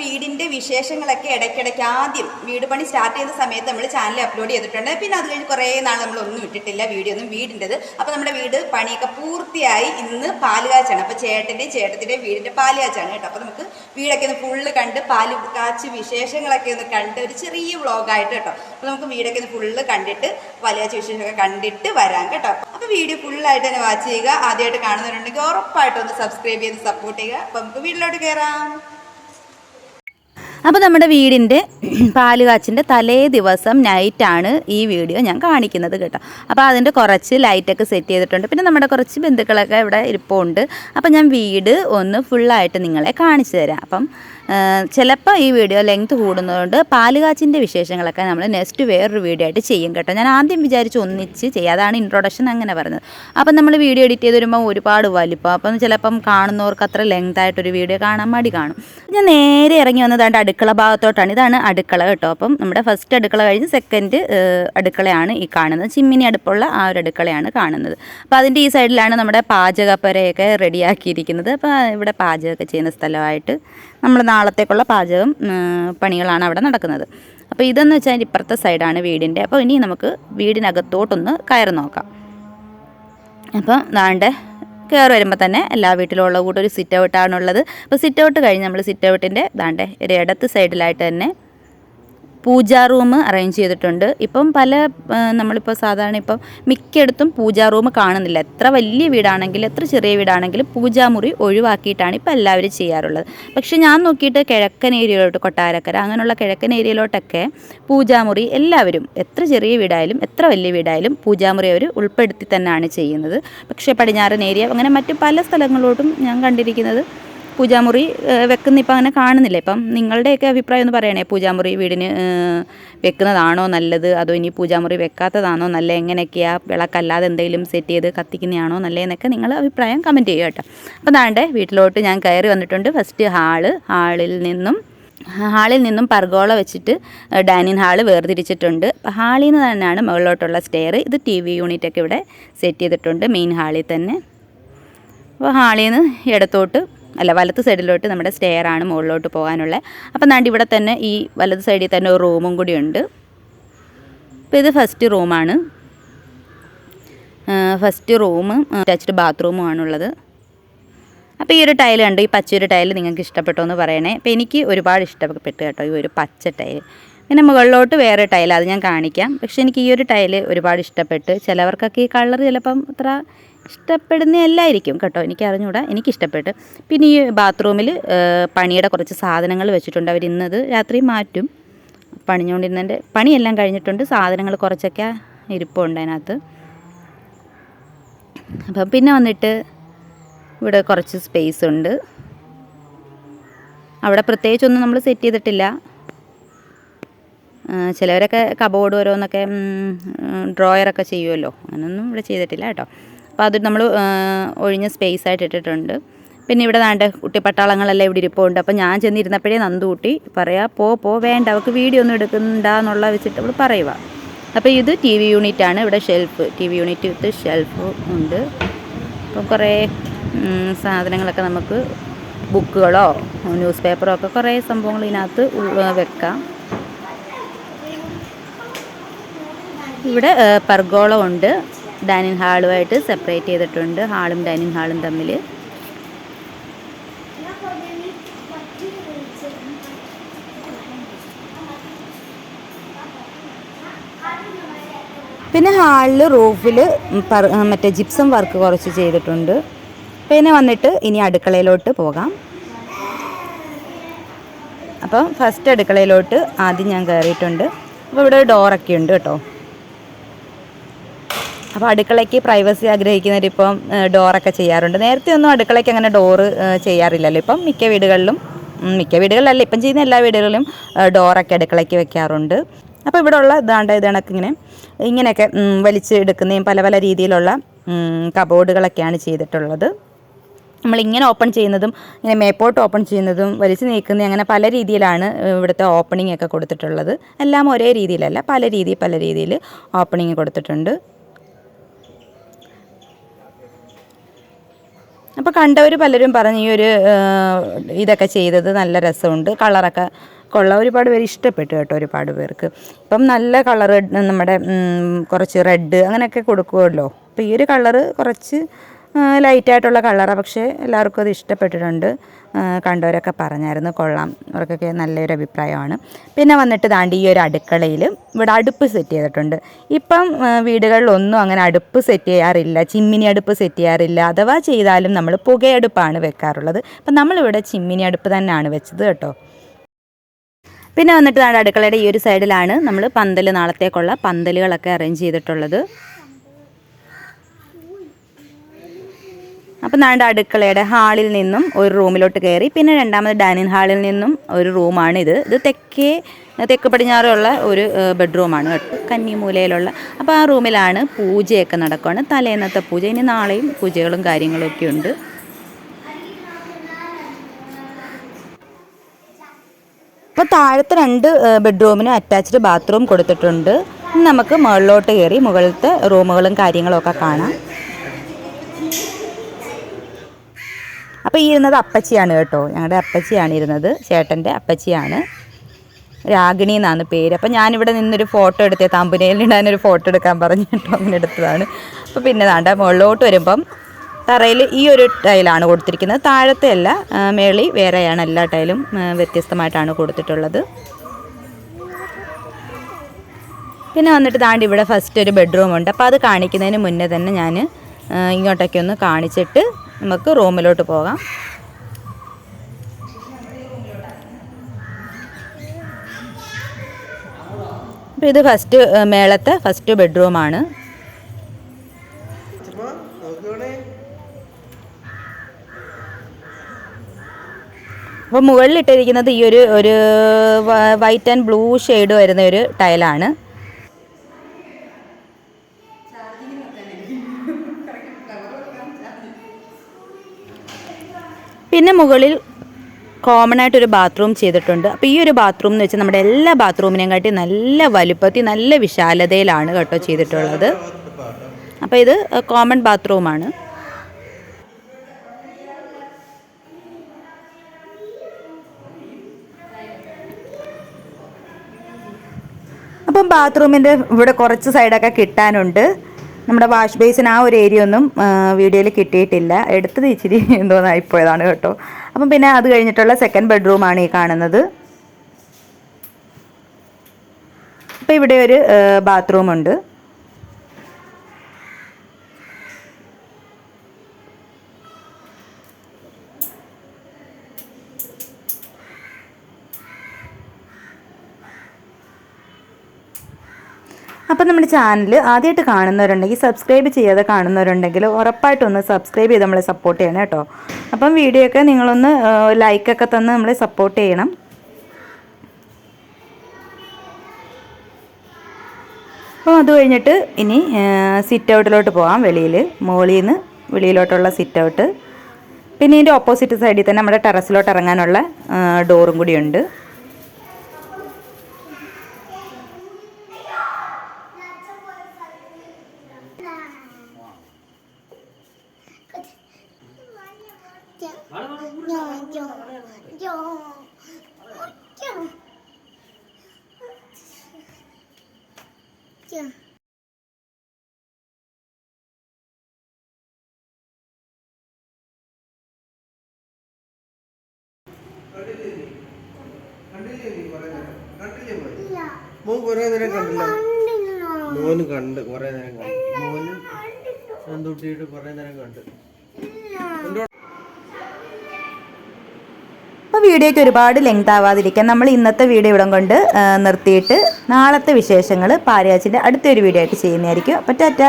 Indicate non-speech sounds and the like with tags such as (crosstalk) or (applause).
വീടിന്റെ വിശേഷങ്ങളൊക്കെ ഇടയ്ക്കിടയ്ക്ക് ആദ്യം വീട് പണി സ്റ്റാർട്ട് ചെയ്ത സമയത്ത് നമ്മൾ ചാനൽ അപ്ലോഡ് ചെയ്തിട്ടുണ്ട്. പിന്നെ അത് കഴിഞ്ഞ് കുറേ നാൾ നമ്മൾ ഒന്നും ഇട്ടിട്ടില്ല വീഡിയോ ഒന്നും വീടിന്റെത്. അപ്പോൾ നമ്മുടെ വീട് പണിയൊക്കെ പൂർത്തിയായി ഇന്ന് പാലുകാച്ചാണ്. അപ്പോൾ ചേട്ടന്റെയും ചേട്ടത്തിന്റെയും വീടിന്റെ പാലുകാച്ചാണ് കേട്ടോ. അപ്പോൾ നമുക്ക് വീടൊക്കെ ഒന്ന് ഫുള്ള് കണ്ട് പാൽ കാച്ച് വിശേഷങ്ങളൊക്കെ ഒന്ന് കണ്ട് ഒരു ചെറിയ വ്ളോഗായിട്ട് കേട്ടോ. അപ്പോൾ നമുക്ക് വീടൊക്കെ ഒന്ന് ഫുള്ള് കണ്ടിട്ട് പാലുകാച്ച് വിശേഷമൊക്കെ കണ്ടിട്ട് വരാം കേട്ടോ. അപ്പോൾ വീഡിയോ ഫുള്ളായിട്ട് തന്നെ വാച്ച് ചെയ്യുക. ആദ്യമായിട്ട് കാണുന്നവരുണ്ടെങ്കിൽ ഉറപ്പായിട്ടും ഒന്ന് സബ്സ്ക്രൈബ് ചെയ്ത് സപ്പോർട്ട് ചെയ്യുക. അപ്പോൾ നമുക്ക് വീട്ടിലോട്ട് കയറാം അപ്പോൾ നമ്മുടെ വീടിന്റെ പാൽ കാച്ചിന്റെ തലേ ദിവസം നൈറ്റാണ് ഈ വീഡിയോ ഞാൻ കാണിക്കുന്നത് കേട്ടോ. അപ്പോൾ അതിന്റെ കുറച്ച് ലൈറ്റൊക്കെ സെറ്റ് ചെയ്തിട്ടുണ്ട്. പിന്നെ നമ്മുടെ കുറച്ച് ബന്ധുക്കളൊക്കെ ഇവിടെ ഇരിപ്പുണ്ട്. അപ്പോൾ ഞാൻ വീട് ഒന്ന് ഫുള്ളായിട്ട് നിങ്ങളെ കാണിച്ചു തരാം. അപ്പം ചിലപ്പോൾ ഈ വീഡിയോ ലെങ്ത് കൂടുന്നതുകൊണ്ട് പാൽ കാച്ചിന്റെ വിശേഷങ്ങളൊക്കെ നമ്മൾ നെക്സ്റ്റ് വേറൊരു വീഡിയോ ആയിട്ട് ചെയ്യും കേട്ടോ. ഞാൻ ആദ്യം വിചാരിച്ച് ഒന്നിച്ച് ചെയ്യാം. അതാണ് ഇൻട്രൊഡക്ഷൻ അങ്ങനെ പറഞ്ഞത്. അപ്പം നമ്മൾ വീഡിയോ എഡിറ്റ് ചെയ്ത് വരുമ്പോൾ ഒരുപാട് വലിപ്പം. അപ്പം ചിലപ്പം കാണുന്നവർക്ക് അത്ര ലെങ്ത് ആയിട്ടൊരു വീഡിയോ കാണാൻ മടി കാണും. ഞാൻ നേരെ ഇറങ്ങി വന്നതാണ്ട് അടുക്കള ഭാഗത്തോട്ടാണ്. ഇതാണ് അടുക്കള കേട്ടോ. അപ്പം നമ്മുടെ ഫസ്റ്റ് അടുക്കള കഴിഞ്ഞ് സെക്കൻഡ് അടുക്കളയാണ് ഈ കാണുന്നത്. ചിമ്മിനി അടുപ്പുള്ള ആ ഒരു അടുക്കളയാണ് കാണുന്നത്. അപ്പോൾ അതിന്റെ ഈ സൈഡിലാണ് നമ്മുടെ പാചകപ്പരയൊക്കെ റെഡിയാക്കിയിരിക്കുന്നത് അപ്പോൾ ഇവിടെ പാചകമൊക്കെ ചെയ്യുന്ന സ്ഥലമായിട്ട് നമ്മൾ നാളത്തേക്കുള്ള പാചകം പണികളാണ് അവിടെ നടക്കുന്നത്. അപ്പോൾ ഇതെന്ന് വെച്ചാൽ ഇപ്പുറത്തെ സൈഡാണ് വീടിന്റെ അപ്പോൾ ഇനി നമുക്ക് വീടിനകത്തോട്ടൊന്ന് കയറി നോക്കാം. അപ്പം ദാണ്ട് കയറി വരുമ്പോൾ തന്നെ എല്ലാ വീട്ടിലുള്ള കൂടെ ഒരു സിറ്റ് ഔട്ടാണുള്ളത് അപ്പോൾ സിറ്റ് ഔട്ട് കഴിഞ്ഞ് നമ്മൾ സിറ്റ് ഔട്ടിന്റെ ദാണ്ടെ ഒരു ഇടത്ത് സൈഡിലായിട്ട് തന്നെ പൂജാ റൂം അറേഞ്ച് ചെയ്തിട്ടുണ്ട്. ഇപ്പം പല നമ്മളിപ്പോൾ സാധാരണ ഇപ്പം മിക്കയിടത്തും പൂജാ റൂം കാണുന്നില്ല. എത്ര വലിയ വീടാണെങ്കിലും എത്ര ചെറിയ വീടാണെങ്കിലും പൂജാമുറി ഒഴിവാക്കിയിട്ടാണ് ഇപ്പോൾ എല്ലാവരും ചെയ്യാറുള്ളത്. പക്ഷേ ഞാൻ നോക്കിയിട്ട് കിഴക്കൻ ഏരിയയിലോട്ട് കൊട്ടാരക്കര അങ്ങനെയുള്ള കിഴക്കൻ ഏരിയയിലോട്ടൊക്കെ പൂജാമുറി എല്ലാവരും എത്ര ചെറിയ വീടായാലും എത്ര വലിയ വീടായാലും പൂജാമുറി അവർ ഉൾപ്പെടുത്തി തന്നെയാണ് ചെയ്യുന്നത്. പക്ഷേ പടിഞ്ഞാറൻ ഏരിയ അങ്ങനെ മറ്റ് പല സ്ഥലങ്ങളിലോട്ടും ഞാൻ കണ്ടിരിക്കുന്നത് പൂജാമുറി വെക്കുന്ന ഇപ്പം അങ്ങനെ കാണുന്നില്ല. ഇപ്പം നിങ്ങളുടെയൊക്കെ അഭിപ്രായം ഒന്ന് പറയണേ. പൂജാമുറി വീടിന് വെക്കുന്നതാണോ നല്ലത്? അതോ ഇനി പൂജാമുറി വെക്കാത്തതാണോ നല്ല? എങ്ങനെയൊക്കെയാണ് വിളക്കല്ലാതെ എന്തെങ്കിലും സെറ്റ് ചെയ്ത് കത്തിക്കുന്നതാണോ നല്ലതെന്നൊക്കെ നിങ്ങൾ അഭിപ്രായം കമന്റ് ചെയ്യുക കേട്ടോ. അപ്പോൾ താണ്ടെ വീട്ടിലോട്ട് ഞാൻ കയറി വന്നിട്ടുണ്ട്. First hall. ഹാളിൽ നിന്നും ഹാളിൽ നിന്നും പർഗോള വെച്ചിട്ട് ഡൈനിങ് ഹാൾ വേർതിരിച്ചിട്ടുണ്ട്. ഹാളിൽ നിന്ന് തന്നെയാണ് മുകളിലോട്ടുള്ള സ്റ്റെയർ ഇത് ടി വി യൂണിറ്റൊക്കെ ഇവിടെ സെറ്റ് ചെയ്തിട്ടുണ്ട് മെയിൻ ഹാളിൽ തന്നെ. അപ്പോൾ ഹാളിൽ നിന്ന് ഇടത്തോട്ട് അല്ല വലത്ത് സൈഡിലോട്ട് നമ്മുടെ സ്റ്റെയർ ആണ് മുകളിലോട്ട് പോകാനുള്ളത്. അപ്പം നാണ്ട് ഇവിടെ തന്നെ ഈ വലത് സൈഡിൽ തന്നെ ഒരു റൂമും കൂടി ഉണ്ട്. അപ്പോൾ ഇത് ഫസ്റ്റ് റൂമാണ് ഫസ്റ്റ് റൂമും അറ്റാച്ച്ഡ് ബാത്റൂമും ആണുള്ളത്. അപ്പോൾ ഈ ഒരു ടൈൽ കണ്ട് ഈ പച്ചയൊരു ടൈൽ നിങ്ങൾക്ക് ഇഷ്ടപ്പെട്ടോ എന്ന് പറയണേ. അപ്പോൾ എനിക്ക് ഒരുപാട് ഇഷ്ടപ്പെട്ടു കേട്ടോ ഈ ഒരു പച്ച ടൈൽ പിന്നെ മുകളിലോട്ട് വേറെ ടൈൽ അത് ഞാൻ കാണിക്കാം. പക്ഷേ എനിക്ക് ഈ ഒരു ടൈൽ ഒരുപാട് ഇഷ്ടപ്പെട്ട്. ചിലവർക്കൊക്കെ ഈ കളർ ചിലപ്പം അത്ര ഇഷ്ടപ്പെടുന്നതല്ലായിരിക്കും കേട്ടോ. എനിക്ക് അറിഞ്ഞുകൂടാ എനിക്ക് ഇഷ്ടപ്പെട്ട് പിന്നെ ഈ ബാത്റൂമിൽ പണിയുടെ കുറച്ച് സാധനങ്ങൾ വെച്ചിട്ടുണ്ട്. അവർ ഇന്നത് രാത്രി മാറ്റും. പണിഞ്ഞുകൊണ്ടിരുന്നതിന്റെ പണിയെല്ലാം കഴിഞ്ഞിട്ടുണ്ട്. സാധനങ്ങൾ കുറച്ചൊക്കെ ഇരിപ്പുണ്ട് അതിനകത്ത്. അപ്പം പിന്നെ വന്നിട്ട് ഇവിടെ കുറച്ച് സ്പേസ് ഉണ്ട്. അവിടെ പ്രത്യേകിച്ചൊന്നും നമ്മൾ സെറ്റ് ചെയ്തിട്ടില്ല. ചിലവരൊക്കെ കബോർഡ് ഓരോന്നൊക്കെ ഡ്രോയറൊക്കെ ചെയ്യുമല്ലോ അങ്ങനൊന്നും ഇവിടെ ചെയ്തിട്ടില്ല കേട്ടോ. അപ്പോൾ അത് നമ്മൾ ഒഴിഞ്ഞ സ്പേസ് ആയിട്ട് ഇട്ടിട്ടുണ്ട്. പിന്നെ ഇവിടെ നാണ്ട് കുട്ടിപ്പട്ടാളങ്ങളെല്ലാം ഇവിടെ ഇരിപ്പുണ്ട്. അപ്പോൾ ഞാൻ ചെന്നിരുന്നപ്പോഴേ നന്ദുകൂട്ടി പറയാ പോ പോ വേണ്ട അവൾക്ക് വീഡിയോ ഒന്നും എടുക്കുന്നുണ്ടെന്നുള്ള വെച്ചിട്ട് അവൾ പറയുക അപ്പോൾ ഇത് ടി വി യൂണിറ്റാണ് ഇവിടെ shelf T V unit with shelf ഉണ്ട്. അപ്പോൾ കുറേ സാധനങ്ങളൊക്കെ നമുക്ക് ബുക്കുകളോ ന്യൂസ് പേപ്പറോ ഒക്കെ കുറേ സംഭവങ്ങൾ ഇതിനകത്ത് വെക്കാം. ഇവിടെ പെർഗോളം ഉണ്ട് ഡൈനിങ് ഹാളുമായിട്ട് സെപ്പറേറ്റ് ചെയ്തിട്ടുണ്ട്. ഹാളും ഡൈനിങ് ഹാളും തമ്മിൽ പിന്നെ ഹാളിൽ റൂഫിൽ മറ്റേ ജിപ്സം വർക്ക് കുറച്ച് ചെയ്തിട്ടുണ്ട്. പിന്നെ വന്നിട്ട് ഇനി അടുക്കളയിലോട്ട് പോകാം. അപ്പം ഫസ്റ്റ് അടുക്കളയിലോട്ട് ആദ്യം ഞാൻ കയറിയിട്ടുണ്ട് അപ്പോൾ ഇവിടെ ഡോറൊക്കെ ഉണ്ട് കേട്ടോ. അപ്പോൾ അടുക്കളയ്ക്ക് പ്രൈവസി ആഗ്രഹിക്കുന്നവരിപ്പം ഡോറൊക്കെ ചെയ്യാറുണ്ട്. നേരത്തെ ഒന്നും അടുക്കളയ്ക്ക് അങ്ങനെ ഡോറ് ചെയ്യാറില്ലല്ലോ. ഇപ്പം മിക്ക വീടുകളിലും മിക്ക വീടുകളിലല്ല ഇപ്പം ചെയ്യുന്ന എല്ലാ വീടുകളിലും ഡോറൊക്കെ അടുക്കളയ്ക്ക് വെക്കാറുണ്ട്. അപ്പോൾ ഇവിടെ ഉള്ള ഇതാണ്ട് ഇതണക്ക് ഇങ്ങനെ ഇങ്ങനെയൊക്കെ വലിച്ചെടുക്കുന്നതും പല പല രീതിയിലുള്ള കബോർഡുകളൊക്കെയാണ് ചെയ്തിട്ടുള്ളത്. നമ്മൾ ഇങ്ങനെ ഓപ്പൺ ചെയ്യുന്നതും ഇങ്ങനെ മേപ്പോട്ട് ഓപ്പൺ ചെയ്യുന്നതും വലിച്ചു നീക്കുന്നതും അങ്ങനെ പല രീതിയിലാണ് ഇവിടുത്തെ ഓപ്പണിംഗ് ഒക്കെ കൊടുത്തിട്ടുള്ളത്. എല്ലാം ഒരേ രീതിയിലല്ല പല രീതിയിൽ പല രീതിയിൽ ഓപ്പണിംഗ് കൊടുത്തിട്ടുണ്ട്. അപ്പോൾ കണ്ടവർ പലരും പറഞ്ഞു ഈ ഒരു ഇതൊക്കെ ചെയ്തത് നല്ല രസമുണ്ട്. കളറൊക്കെ കൊള്ളാം. ഒരുപാട് പേര് ഇഷ്ടപ്പെട്ടു കേട്ടോ ഒരുപാട് പേർക്ക്. ഇപ്പം നല്ല കളർ നമ്മുടെ കുറച്ച് റെഡ് അങ്ങനെയൊക്കെ കൊടുക്കുമല്ലോ അപ്പോൾ ഈ ഒരു കളറ് കുറച്ച് ലൈറ്റായിട്ടുള്ള കളറാണ് പക്ഷേ എല്ലാവർക്കും അത് ഇഷ്ടപ്പെട്ടിട്ടുണ്ട്. കണ്ടവരൊക്കെ പറഞ്ഞായിരുന്നു. കൊള്ളാം. അവർക്കൊക്കെ നല്ലൊരു അഭിപ്രായമാണ്. പിന്നെ വന്നിട്ട് താണ്ടി ഈ ഒരു അടുക്കളയിൽ ഇവിടെ അടുപ്പ് സെറ്റ് ചെയ്തിട്ടുണ്ട്. ഇപ്പം വീടുകളിലൊന്നും അങ്ങനെ അടുപ്പ് സെറ്റ് ചെയ്യാറില്ല. ചിമ്മിനി അടുപ്പ് സെറ്റ് ചെയ്യാറില്ല. അഥവാ ചെയ്താലും നമ്മൾ പുകയടുപ്പാണ് വെക്കാറുള്ളത്. അപ്പം നമ്മളിവിടെ ചിമ്മിനി അടുപ്പ് തന്നെയാണ് വെച്ചത് കേട്ടോ. പിന്നെ വന്നിട്ട് അടുക്കളയുടെ ഈ ഒരു സൈഡിലാണ് നമ്മൾ പന്തൽ നാളത്തേക്കുള്ള പന്തലുകളൊക്കെ അറേഞ്ച് ചെയ്തിട്ടുള്ളത്. അപ്പം നാണ്ട് അടുക്കളയുടെ ഹാളിൽ നിന്നും ഒരു റൂമിലോട്ട് കയറി പിന്നെ രണ്ടാമത് ഡൈനിങ് ഹാളിൽ നിന്നും ഒരു റൂമാണ് ഇത്. ഇത് തെക്കേ തെക്ക് പടിഞ്ഞാറുള്ള ഒരു ബെഡ്റൂമാണ് കേട്ടോ. കന്നിമൂലയിലുള്ള. അപ്പോൾ ആ റൂമിലാണ് പൂജയൊക്കെ നടക്കുകയാണ് തലേന്നത്തെ പൂജ. ഇനി നാളെയും പൂജകളും കാര്യങ്ങളൊക്കെ ഉണ്ട്. അപ്പോൾ താഴത്തെ രണ്ട് ബെഡ്റൂമിന് അറ്റാച്ച്ഡ് ബാത്റൂം കൊടുത്തിട്ടുണ്ട്. നമുക്ക് മുകളിലോട്ട് കയറി മുകളിലത്തെ റൂമുകളും കാര്യങ്ങളൊക്കെ കാണാം. അപ്പോൾ ഈ ഇരുന്നത് അപ്പച്ചിയാണ് കേട്ടോ. ഞങ്ങളുടെ അപ്പച്ചിയാണ് ഇരുന്നത്. ചേട്ടന്റെ അപ്പച്ചിയാണ്. രാഗിണി എന്നാണ് പേര്. അപ്പോൾ ഞാനിവിടെ നിന്നൊരു ഫോട്ടോ എടുത്തേ. തമ്പുനയിൽ ഞാനൊരു ഫോട്ടോ എടുക്കാൻ പറഞ്ഞു കേട്ടോ. അങ്ങനെ എടുത്തതാണ്. അപ്പോൾ പിന്നെ താണ്ട മുകളിലോട്ട് വരുമ്പം തറയിൽ ഈ ഒരു ടൈലാണ് കൊടുത്തിരിക്കുന്നത്. താഴത്തെ അല്ല മേളി വേറെയാണ്. എല്ലാ ടൈലും വ്യത്യസ്തമായിട്ടാണ് കൊടുത്തിട്ടുള്ളത്. പിന്നെ വന്നിട്ട് താണ്ടി ഇവിടെ ഫസ്റ്റ് ഒരു ബെഡ്റൂം ഉണ്ട് അപ്പോൾ അത് കാണിക്കുന്നതിന് മുന്നേ തന്നെ ഞാൻ ഇങ്ങോട്ടൊക്കെ ഒന്ന് കാണിച്ചിട്ട് നമുക്ക് റൂമിലോട്ട് പോകാം. അപ്പോൾ ഇത് ഫസ്റ്റ് മേളത്തെ ഫസ്റ്റ് ബെഡ്റൂമാണ് അപ്പോൾ മുകളിലിട്ടിരിക്കുന്നത് ഈ ഒരു ഒരു വൈറ്റ് ആൻഡ് ബ്ലൂ ഷെയ്ഡ് വരുന്ന ഒരു ടൈലാണ് പിന്നെ മുകളിൽ കോമൺ ആയിട്ടൊരു ബാത്റൂം ചെയ്തിട്ടുണ്ട്. അപ്പോൾ ഈ ഒരു ബാത്റൂം എന്ന് വെച്ചാൽ നമ്മുടെ എല്ലാ ബാത്റൂമിനെയും കാട്ടി നല്ല വലുപ്പത്തിൽ നല്ല വിശാലതയിലാണ് കേട്ടോ ചെയ്തിട്ടുള്ളത്. അപ്പോൾ ഇത് കോമൺ ബാത്റൂമാണ് അപ്പം ബാത്റൂമിന്റെ ഇവിടെ കുറച്ച് സൈഡൊക്കെ കിട്ടാനുണ്ട്. നമ്മുടെ വാഷ് ബേസിന് ആ ഒരു ഏരിയ ഒന്നും വീഡിയോയിൽ കിട്ടിയിട്ടില്ല. എടുത്തത് ഇച്ചിരി (laughs) എന്തോന്നായിപ്പോയതാണ് കേട്ടോ. അപ്പം പിന്നെ അത് കഴിഞ്ഞിട്ടുള്ള സെക്കൻഡ് ബെഡ്റൂമാണ് ഈ കാണുന്നത്. അപ്പോൾ ഇവിടെ ഒരു ബാത്റൂം അപ്പം നമ്മുടെ ചാനൽ ആദ്യമായിട്ട് കാണുന്നവരുണ്ടെങ്കിൽ സബ്സ്ക്രൈബ് ചെയ്യാതെ കാണുന്നവരുണ്ടെങ്കിൽ ഉറപ്പായിട്ടൊന്ന് സബ്സ്ക്രൈബ് ചെയ്ത് നമ്മളെ സപ്പോർട്ട് ചെയ്യണം കേട്ടോ. അപ്പം വീഡിയോ ഒക്കെ നിങ്ങളൊന്ന് ലൈക്കൊക്കെ തന്ന് നമ്മളെ സപ്പോർട്ട് ചെയ്യണം. അപ്പോൾ അത് കഴിഞ്ഞിട്ട് ഇനി സിറ്റ് ഔട്ടിലോട്ട് പോകാം വെളിയിൽ മുകളിൽ നിന്ന് വെളിയിലോട്ടുള്ള സിറ്റ് ഔട്ട് പിന്നെ ഇതിന്റെ ഓപ്പോസിറ്റ് സൈഡിൽ തന്നെ നമ്മുടെ ടെറസിലോട്ട് ഇറങ്ങാനുള്ള ഡോറും കൂടിയുണ്ട് കണ്ടില്ലേ മോൻ കുറേ നേരം കണ്ടില്ല മോന് കണ്ട് കുറേ നേരം കണ്ട് മോന് നന്ദൂട്ടിയിട്ട് കുറേ നേരം കണ്ട്. അപ്പോൾ വീഡിയോയ്ക്ക് ഒരുപാട് ലെങ്ത് ആവാതിരിക്കാൻ നമ്മൾ ഇന്നത്തെ വീഡിയോ ഇവിടം കൊണ്ട് നിർത്തിയിട്ട് നാളത്തെ വിശേഷങ്ങൾ പാരയാച്ചിന്റെ അടുത്തൊരു വീഡിയോ ആയിട്ട് ചെയ്യുന്നതായിരിക്കും. അപ്പോൾ ടാറ്റാ